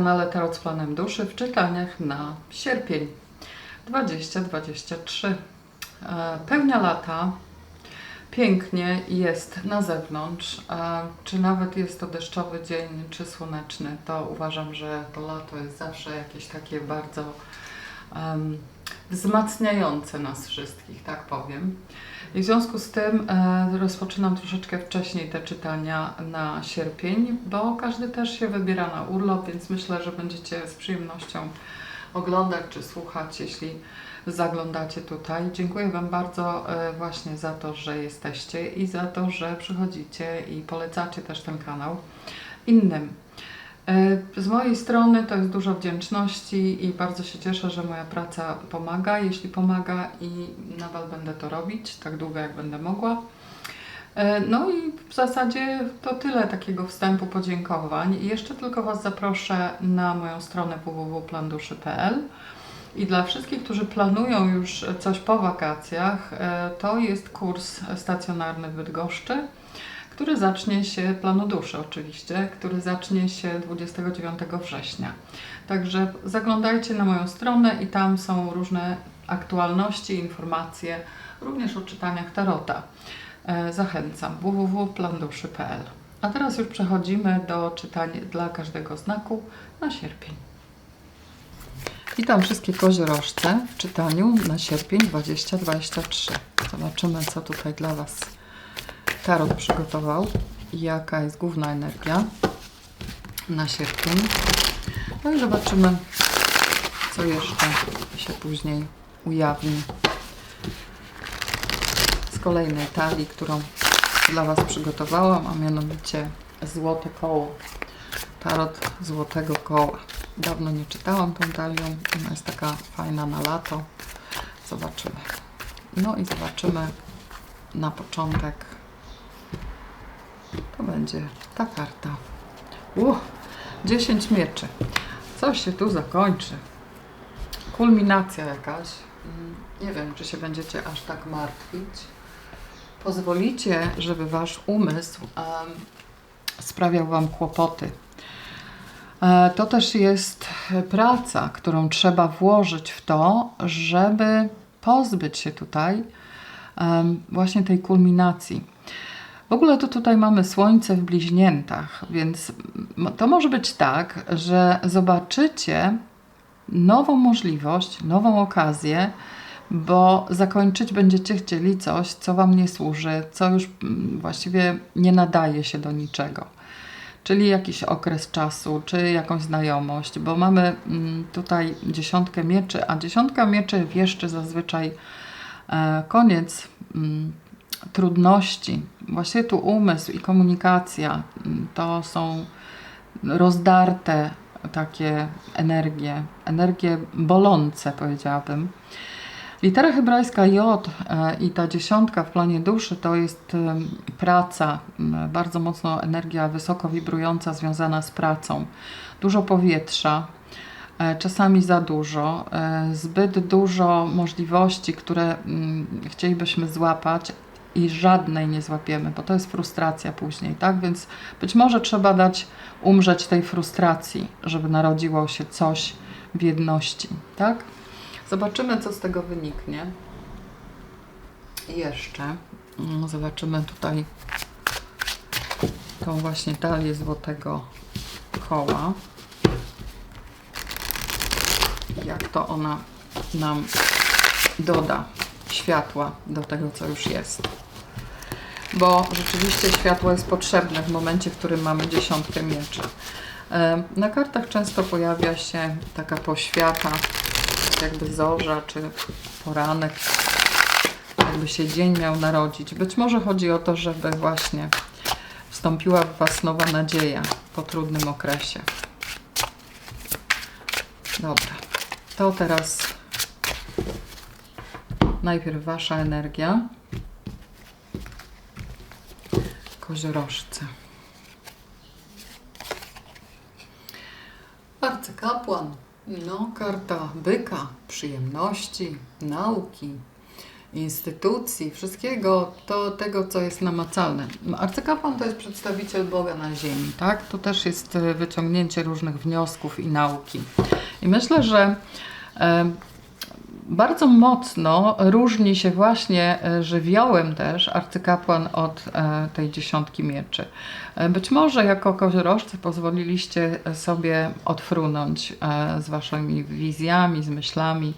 Kanale Tarot z Planem Duszy w czytaniach na sierpień 2023. E, Pełnia lata, pięknie jest na zewnątrz. E, Czy nawet jest to deszczowy dzień, czy słoneczny, to uważam, że to lato jest zawsze jakieś takie bardzo em, wzmacniające nas wszystkich, tak powiem. I w związku z tym e, rozpoczynam troszeczkę wcześniej te czytania na sierpień, bo każdy też się wybiera na urlop, więc myślę, że będziecie z przyjemnością oglądać czy słuchać, jeśli zaglądacie tutaj. Dziękuję Wam bardzo e, właśnie za to, że jesteście i za to, że przychodzicie i polecacie też ten kanał innym. E, Z mojej strony to jest dużo wdzięczności i bardzo się cieszę, że moja praca pomaga. Jeśli pomaga i nadal będę to robić tak długo, jak będę mogła. E, No i w zasadzie to tyle takiego wstępu podziękowań. I jeszcze tylko Was zaproszę na moją stronę www.planduszy.pl i dla wszystkich, którzy planują już coś po wakacjach, e, to jest kurs stacjonarny w Bydgoszczy który zacznie się, planu duszy oczywiście, który zacznie się 29 września. Także zaglądajcie na moją stronę i tam są różne aktualności, informacje, również o czytaniach Tarota. E, Zachęcam www.planduszy.pl. A teraz już przechodzimy do czytania dla każdego znaku na sierpień. Witam wszystkie koziorożce w czytaniu na sierpień 2023. Zobaczymy, co tutaj dla Was Tarot przygotował jaka jest główna energia na sierpień. No i zobaczymy, co jeszcze się później ujawni z kolejnej talii, którą dla Was przygotowałam, a mianowicie Złote Koło. Tarot Złotego Koła. Dawno nie czytałam tą talią. Ona jest taka fajna na lato. Zobaczymy. No i zobaczymy na początek to będzie ta karta. Uch, 10 mieczy. Coś się tu zakończy. Kulminacja jakaś. Mm, Nie wiem, czy się będziecie aż tak martwić. Pozwolicie, żeby wasz umysł em, sprawiał wam kłopoty. E, To też jest praca, którą trzeba włożyć w to, żeby pozbyć się tutaj em, właśnie tej kulminacji. W ogóle to tutaj mamy Słońce w bliźniętach, więc to może być tak, że zobaczycie nową możliwość, nową okazję, bo zakończyć będziecie chcieli coś, co Wam nie służy, co już właściwie nie nadaje się do niczego. Czyli jakiś okres czasu, czy jakąś znajomość, bo mamy tutaj dziesiątkę mieczy, a dziesiątka mieczy wieszczy zazwyczaj e, koniec trudności. Właściwie tu umysł i komunikacja mm, to są rozdarte takie energie, energie bolące powiedziałabym. Litera hebrajska J e, i ta dziesiątka w planie duszy to jest em, praca, bardzo mocno energia wysoko wibrująca związana z pracą. Dużo powietrza, e, czasami za dużo, e, zbyt dużo możliwości, które chcielibyśmy złapać i żadnej nie złapiemy, bo to jest frustracja później, tak? Więc być może trzeba dać umrzeć tej frustracji, żeby narodziło się coś w jedności, tak? Zobaczymy, co z tego wyniknie. Jeszcze mm, zobaczymy tutaj tą właśnie talię złotego koła. Jak to ona nam doda światła do tego, co już jest. Bo rzeczywiście światło jest potrzebne w momencie, w którym mamy dziesiątkę mieczy. E, Na kartach często pojawia się taka poświata, jakby zorza czy poranek, jakby się dzień miał narodzić. Być może chodzi o to, żeby właśnie wstąpiła w Was nowa nadzieja po trudnym okresie. Dobra, to teraz najpierw Wasza energia. Koziorożce. Arcykapłan. No, karta byka, przyjemności, nauki. instytucji, wszystkiego, to tego, co jest namacalne. Arcykapłan to jest przedstawiciel Boga na ziemi, tak? To też jest e, wyciągnięcie różnych wniosków i nauki. I myślę, że e, bardzo mocno różni się właśnie e, żywiołem też arcykapłan od e, tej dziesiątki mieczy. E, być może jako koziorożcy pozwoliliście sobie odfrunąć z waszymi wizjami, z myślami,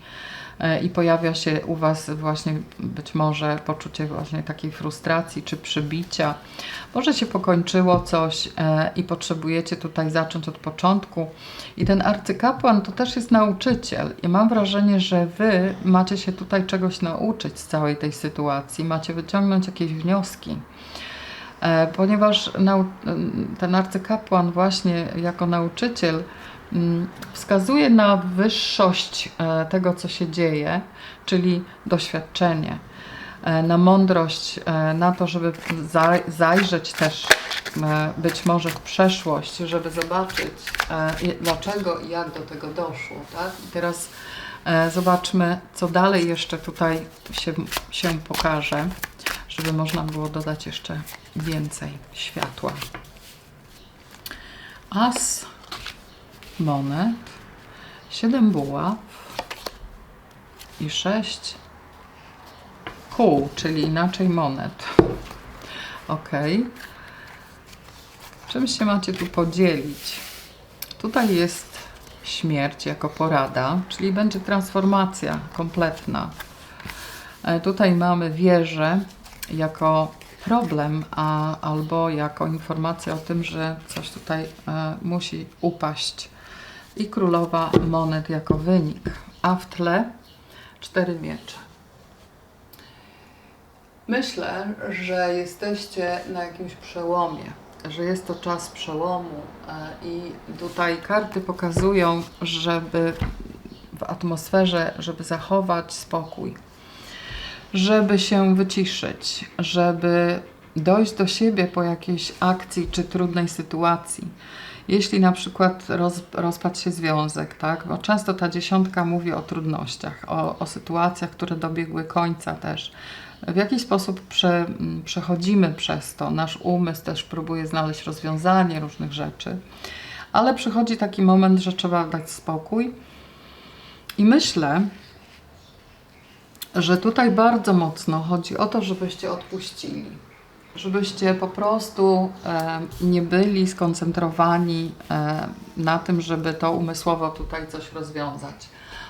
i pojawia się u Was właśnie być może poczucie właśnie takiej frustracji czy przybicia. Może się pokończyło coś e, i potrzebujecie tutaj zacząć od początku. I ten arcykapłan to też jest nauczyciel i mam wrażenie, że Wy macie się tutaj czegoś nauczyć z całej tej sytuacji, macie wyciągnąć jakieś wnioski e, ponieważ ten arcykapłan właśnie jako nauczyciel wskazuje na wyższość e, tego, co się dzieje, czyli doświadczenie, e, na mądrość, e, na to, żeby zajrzeć też być może w przeszłość, żeby zobaczyć, dlaczego i jak do tego doszło. Tak? I teraz zobaczmy, co dalej jeszcze tutaj się, się pokaże, żeby można było dodać jeszcze więcej światła. As monet, 7 buław i 6 kół, czyli inaczej monet. Ok. Czym się macie tu podzielić? Tutaj jest śmierć jako porada, czyli będzie transformacja kompletna. E, tutaj mamy wieżę jako problem, a, albo jako informacja o tym, że coś tutaj e, musi upaść i królowa monet jako wynik, a w tle cztery miecze. Myślę, że jesteście na jakimś przełomie, że jest to czas przełomu e, i tutaj karty pokazują, żeby w atmosferze, żeby zachować spokój, żeby się wyciszyć, żeby dojść do siebie po jakiejś akcji czy trudnej sytuacji jeśli na przykład roz, rozpadł się związek, tak? Bo często ta dziesiątka mówi o trudnościach, o, o sytuacjach, które dobiegły końca też. W jakiś sposób prze, przechodzimy przez to. Nasz umysł też próbuje znaleźć rozwiązanie różnych rzeczy, ale przychodzi taki moment, że trzeba dać spokój. I myślę, że tutaj bardzo mocno chodzi o to, żebyście odpuścili żebyście po prostu nie byli skoncentrowani na tym, żeby to umysłowo tutaj coś rozwiązać.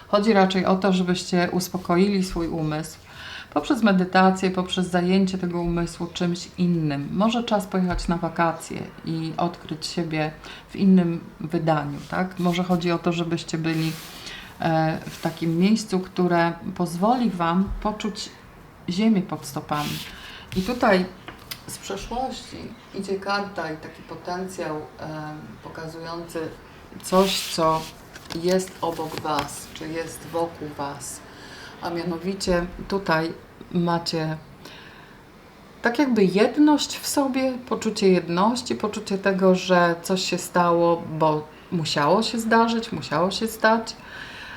Chodzi raczej o to, żebyście uspokoili swój umysł poprzez medytację, poprzez zajęcie tego umysłu czymś innym. Może czas pojechać na wakacje i odkryć siebie w innym wydaniu, tak? Może chodzi o to, żebyście byli e, w takim miejscu, które pozwoli Wam poczuć ziemię pod stopami. I tutaj z przeszłości idzie karta i taki potencjał pokazujący coś, co jest obok Was, czy jest wokół Was. A mianowicie tutaj macie tak jakby jedność w sobie, poczucie jedności, poczucie tego, że coś się stało, bo musiało się zdarzyć, musiało się stać,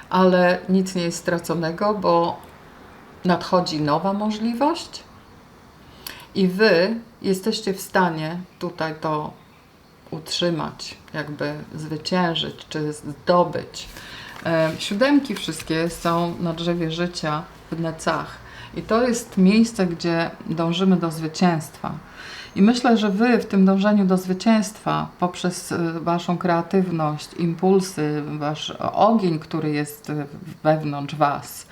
ale nic nie jest straconego, bo nadchodzi nowa możliwość i wy jesteście w stanie tutaj to utrzymać, jakby zwyciężyć czy zdobyć. E, siódemki wszystkie są na drzewie życia w necach. I to jest miejsce, gdzie dążymy do zwycięstwa. I myślę, że Wy w tym dążeniu do zwycięstwa, poprzez e, Waszą kreatywność, impulsy, Wasz ogień, który jest wewnątrz Was,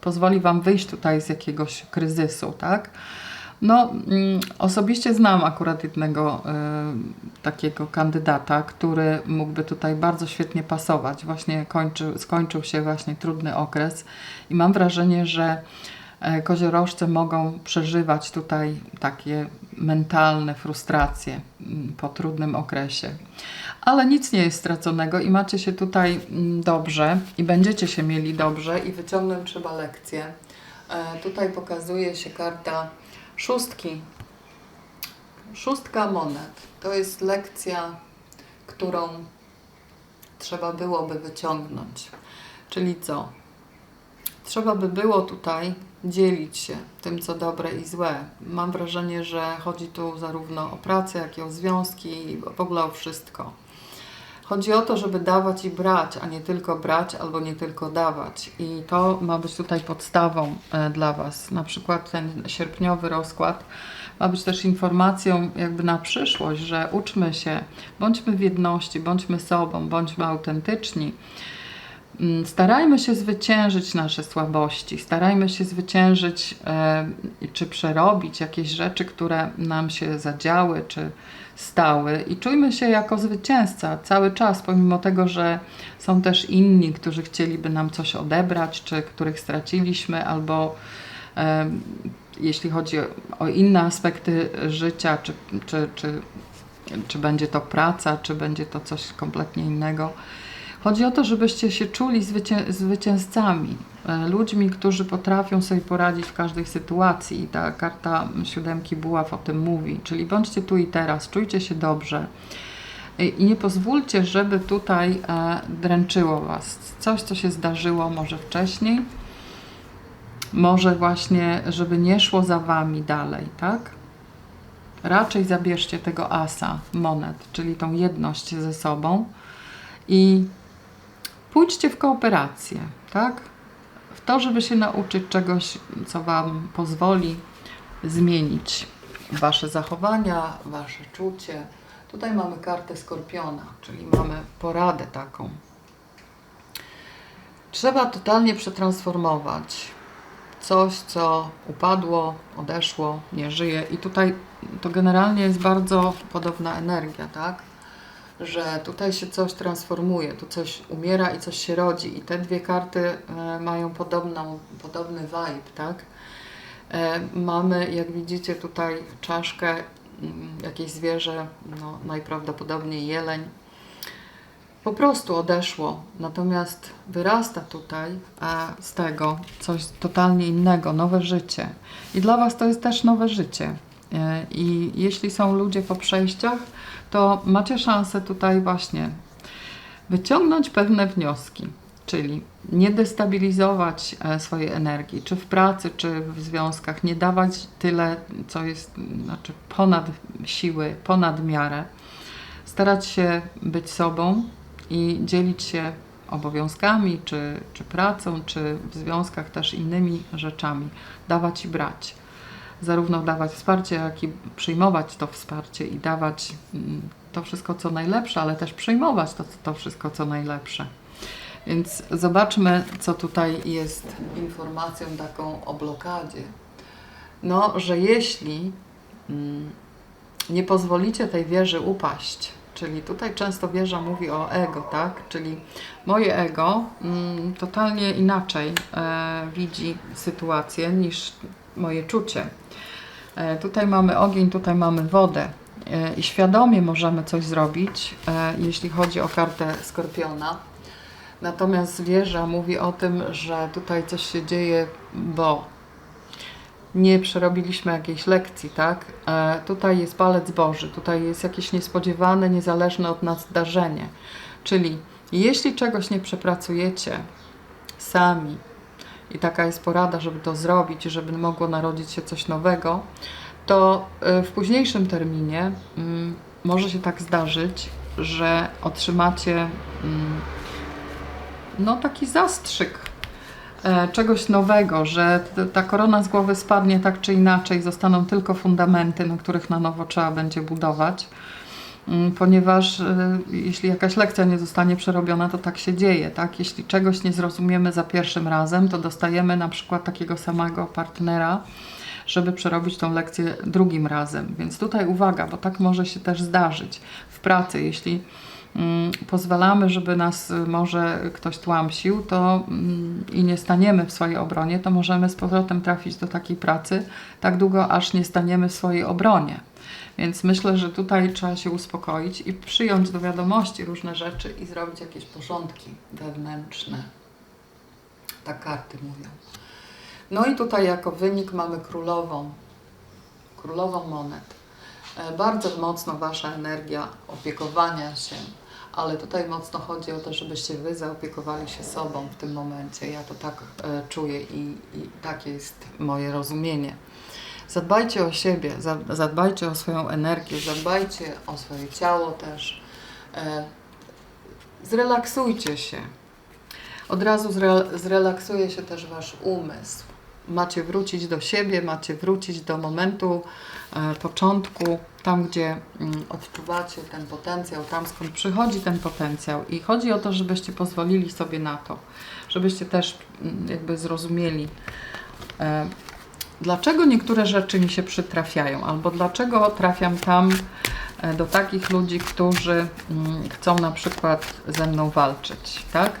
pozwoli Wam wyjść tutaj z jakiegoś kryzysu, tak? No, mm, osobiście znam akurat jednego y, takiego kandydata, który mógłby tutaj bardzo świetnie pasować. Właśnie kończy, skończył się właśnie trudny okres i mam wrażenie, że e, koziorożce mogą przeżywać tutaj takie mentalne frustracje mm, po trudnym okresie. Ale nic nie jest straconego i macie się tutaj mm, dobrze i będziecie się mieli dobrze i wyciągnąć trzeba lekcje. E, tutaj pokazuje się karta Szóstki. Szóstka monet. To jest lekcja, którą trzeba byłoby wyciągnąć. Czyli co? trzeba by było tutaj dzielić się tym, co dobre i złe. Mam wrażenie, że chodzi tu zarówno o pracę, jak i o związki, w ogóle o wszystko. Chodzi o to, żeby dawać i brać, a nie tylko brać albo nie tylko dawać. I to ma być tutaj podstawą e, dla Was. Na przykład ten sierpniowy rozkład ma być też informacją jakby na przyszłość, że uczmy się, bądźmy w jedności, bądźmy sobą, bądźmy autentyczni. Mm, Starajmy się zwyciężyć nasze słabości, starajmy się zwyciężyć e, czy przerobić jakieś rzeczy, które nam się zadziały czy stały i czujmy się jako zwycięzca cały czas, pomimo tego, że są też inni, którzy chcieliby nam coś odebrać, czy których straciliśmy, albo e, jeśli chodzi o inne aspekty życia, czy, czy, czy, czy będzie to praca, czy będzie to coś kompletnie innego. Chodzi o to, żebyście się czuli zwycię zwycięzcami, e, ludźmi, którzy potrafią sobie poradzić w każdej sytuacji. I ta karta siódemki buław o tym mówi. Czyli bądźcie tu i teraz, czujcie się dobrze. I nie pozwólcie, żeby tutaj e, dręczyło Was coś, co się zdarzyło może wcześniej, może właśnie, żeby nie szło za Wami dalej, tak? Raczej zabierzcie tego asa monet, czyli tą jedność ze sobą i pójdźcie w kooperację, tak? W to, żeby się nauczyć czegoś, co Wam pozwoli zmienić Wasze zachowania, Wasze czucie. Tutaj mamy kartę skorpiona, czyli mamy poradę taką. Trzeba totalnie przetransformować coś, co upadło, odeszło, nie żyje. I tutaj to generalnie jest bardzo podobna energia, tak? Że tutaj się coś transformuje, tu coś umiera i coś się rodzi. I te dwie karty e, mają podobną, podobny vibe, tak? E, mamy, jak widzicie, tutaj czaszkę, mm, jakieś zwierzę, no, najprawdopodobniej jeleń. Po prostu odeszło, natomiast wyrasta tutaj a z tego coś totalnie innego, nowe życie. I dla Was to jest też nowe życie. E, I jeśli są ludzie po przejściach, to macie szansę tutaj właśnie wyciągnąć pewne wnioski, czyli nie destabilizować e, swojej energii, czy w pracy, czy w związkach, nie dawać tyle, co jest znaczy ponad siły, ponad miarę. Starać się być sobą i dzielić się obowiązkami, czy, czy pracą, czy w związkach też innymi rzeczami. Dawać i brać zarówno dawać wsparcie, jak i przyjmować to wsparcie i dawać mm, to wszystko, co najlepsze, ale też przyjmować to, to wszystko, co najlepsze. Więc zobaczmy, co tutaj jest informacją taką o blokadzie. No, że jeśli mm, nie pozwolicie tej wieży upaść, czyli tutaj często wieża mówi o ego, tak? Czyli moje ego mm, totalnie inaczej e, widzi sytuację niż moje czucie. E, tutaj mamy ogień, tutaj mamy wodę e, i świadomie możemy coś zrobić, e, jeśli chodzi o kartę Skorpiona. Natomiast wieża mówi o tym, że tutaj coś się dzieje, bo nie przerobiliśmy jakiejś lekcji, tak? Tutaj jest palec Boży, tutaj jest jakieś niespodziewane, niezależne od nas zdarzenie. Czyli jeśli czegoś nie przepracujecie sami, i taka jest porada, żeby to zrobić, żeby mogło narodzić się coś nowego, to y, w późniejszym terminie mm, może się tak zdarzyć, że otrzymacie mm, no taki zastrzyk e, czegoś nowego, że ta korona z głowy spadnie tak czy inaczej, zostaną tylko fundamenty, na których na nowo trzeba będzie budować. Mm, ponieważ y, jeśli jakaś lekcja nie zostanie przerobiona, to tak się dzieje, tak? Jeśli czegoś nie zrozumiemy za pierwszym razem, to dostajemy na przykład takiego samego partnera, żeby przerobić tą lekcję drugim razem. Więc tutaj uwaga, bo tak może się też zdarzyć w pracy, jeśli mm, pozwalamy, żeby nas y, może ktoś tłamsił, to mm, i nie staniemy w swojej obronie, to możemy z powrotem trafić do takiej pracy tak długo, aż nie staniemy w swojej obronie. Więc myślę, że tutaj trzeba się uspokoić i przyjąć do wiadomości różne rzeczy i zrobić jakieś porządki wewnętrzne. Tak karty mówią. No i tutaj jako wynik mamy królową, królową monet. E, bardzo mocno Wasza energia opiekowania się, ale tutaj mocno chodzi o to, żebyście Wy zaopiekowali się sobą w tym momencie. Ja to tak e, czuję i, i takie jest moje rozumienie. Zadbajcie o siebie, za- zadbajcie o swoją energię, zadbajcie o swoje ciało też. E, zrelaksujcie się. Od razu zre, zrelaksuje się też Wasz umysł. Macie wrócić do siebie, macie wrócić do momentu e, początku, tam gdzie mm, odczuwacie ten potencjał, tam skąd przychodzi ten potencjał. I chodzi o to, żebyście pozwolili sobie na to, żebyście też mm, jakby zrozumieli, e, dlaczego niektóre rzeczy mi się przytrafiają, albo dlaczego trafiam tam e, do takich ludzi, którzy mm, chcą na przykład ze mną walczyć, tak?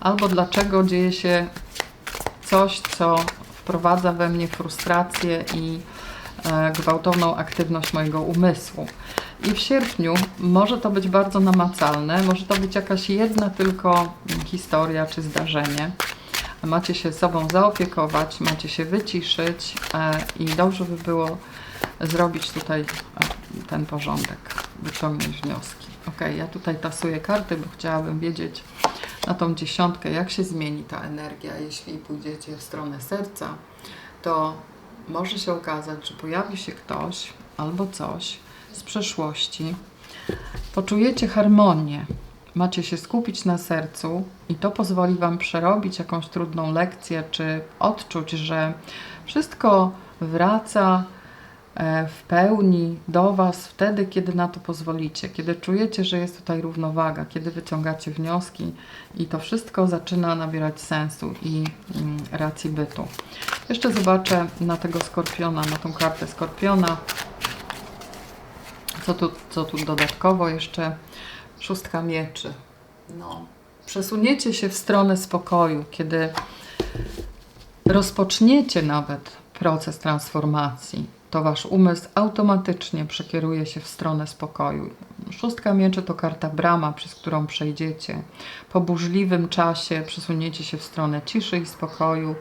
Albo dlaczego dzieje się coś, co wprowadza we mnie frustrację i e, gwałtowną aktywność mojego umysłu. I w sierpniu może to być bardzo namacalne, może to być jakaś jedna tylko historia czy zdarzenie. Macie się sobą zaopiekować, macie się wyciszyć e, i dobrze by było zrobić tutaj e, ten porządek, wyciągnąć wnioski. Ok, ja tutaj tasuję karty, bo chciałabym wiedzieć na tą dziesiątkę, jak się zmieni ta energia. Jeśli pójdziecie w stronę serca, to może się okazać, że pojawi się ktoś albo coś z przeszłości. Poczujecie harmonię. Macie się skupić na sercu i to pozwoli Wam przerobić jakąś trudną lekcję, czy odczuć, że wszystko wraca e, w pełni do Was wtedy, kiedy na to pozwolicie, kiedy czujecie, że jest tutaj równowaga, kiedy wyciągacie wnioski i to wszystko zaczyna nabierać sensu i mm, racji bytu. Jeszcze zobaczę na tego skorpiona, na tą kartę skorpiona. Co tu, co tu dodatkowo jeszcze? Szóstka mieczy. No. Przesuniecie się w stronę spokoju, kiedy rozpoczniecie nawet proces transformacji, to wasz umysł automatycznie przekieruje się w stronę spokoju. Szóstka mieczy to karta brama, przez którą przejdziecie. Po burzliwym czasie przesuniecie się w stronę ciszy i spokoju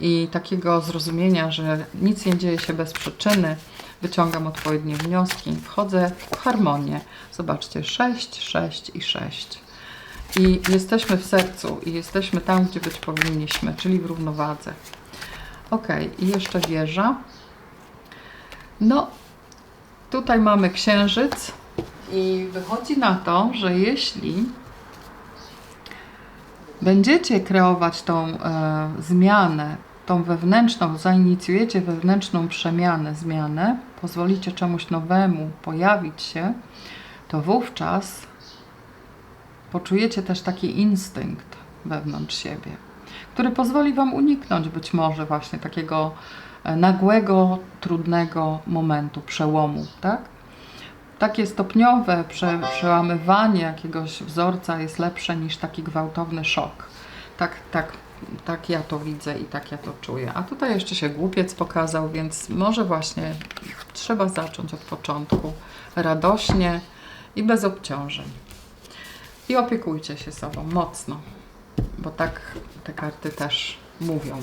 i takiego zrozumienia, że nic nie dzieje się bez przyczyny. Wyciągam odpowiednie wnioski, wchodzę w harmonię. Zobaczcie, 6, 6 i 6. I jesteśmy w sercu i jesteśmy tam, gdzie być powinniśmy, czyli w równowadze. Ok, i jeszcze wieża. No, tutaj mamy księżyc i wychodzi na to, że jeśli będziecie kreować tą e, zmianę, tą wewnętrzną, zainicjujecie wewnętrzną przemianę, zmianę, pozwolicie czemuś nowemu pojawić się, to wówczas poczujecie też taki instynkt wewnątrz siebie, który pozwoli Wam uniknąć być może właśnie takiego e, nagłego, trudnego momentu, przełomu, tak? Takie stopniowe prze, przełamywanie jakiegoś wzorca jest lepsze niż taki gwałtowny szok. Tak, tak, tak ja to widzę i tak ja to czuję. A tutaj jeszcze się głupiec pokazał, więc może właśnie trzeba zacząć od początku, radośnie i bez obciążeń. I opiekujcie się sobą mocno, bo tak te karty też mówią.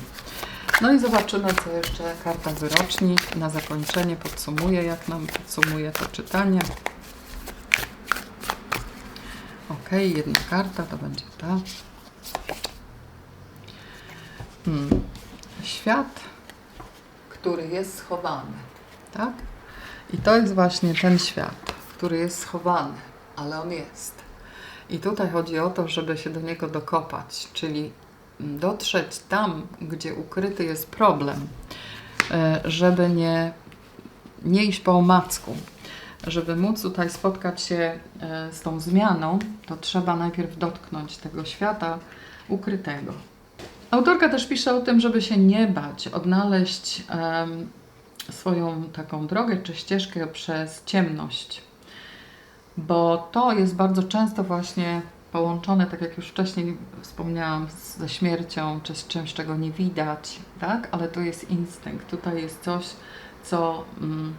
No i zobaczymy, co jeszcze karta wyroczni na zakończenie podsumuje, jak nam podsumuje to czytanie. Ok, jedna karta to będzie ta. Hmm. Świat, który jest schowany, tak? I to jest właśnie ten świat, który jest schowany, ale on jest. I tutaj chodzi o to, żeby się do niego dokopać, czyli dotrzeć tam, gdzie ukryty jest problem, e, żeby nie, nie iść po omacku. Żeby móc tutaj spotkać się e, z tą zmianą, to trzeba najpierw dotknąć tego świata ukrytego. Autorka też pisze o tym, żeby się nie bać, odnaleźć em, swoją taką drogę czy ścieżkę przez ciemność, bo to jest bardzo często właśnie połączone, tak jak już wcześniej wspomniałam, ze śmiercią czy z czymś, czego nie widać, tak? Ale to jest instynkt. Tutaj jest coś, co mm,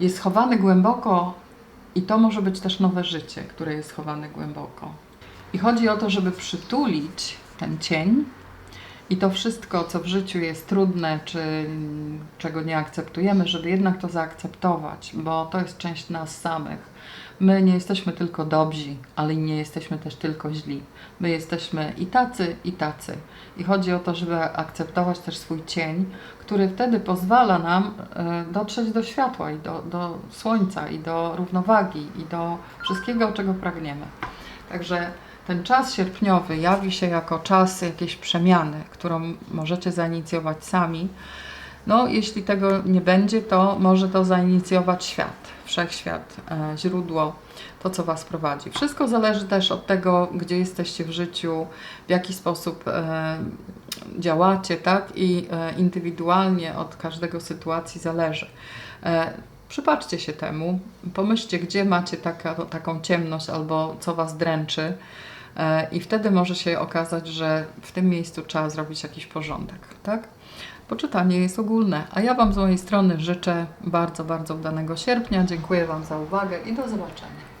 jest schowane głęboko i to może być też nowe życie, które jest schowane głęboko. I chodzi o to, żeby przytulić ten cień i to wszystko, co w życiu jest trudne, czy czego nie akceptujemy, żeby jednak to zaakceptować, bo to jest część nas samych. My nie jesteśmy tylko dobrzy, ale nie jesteśmy też tylko źli. My jesteśmy i tacy, i tacy. I chodzi o to, żeby akceptować też swój cień, który wtedy pozwala nam e, dotrzeć do światła i do, do słońca, i do równowagi, i do wszystkiego, czego pragniemy. Także ten czas sierpniowy jawi się jako czas jakiejś przemiany, którą możecie zainicjować sami. No, jeśli tego nie będzie, to może to zainicjować świat, wszechświat, e, źródło, to co Was prowadzi. Wszystko zależy też od tego, gdzie jesteście w życiu, w jaki sposób e, działacie, tak? I e, indywidualnie od każdego sytuacji zależy. Przypatrzcie się temu, pomyślcie, gdzie macie taka, taką ciemność albo co Was dręczy. E, I wtedy może się okazać, że w tym miejscu trzeba zrobić jakiś porządek, tak? Poczytanie jest ogólne, a ja Wam z mojej strony życzę bardzo, bardzo udanego sierpnia. Dziękuję Wam za uwagę i do zobaczenia.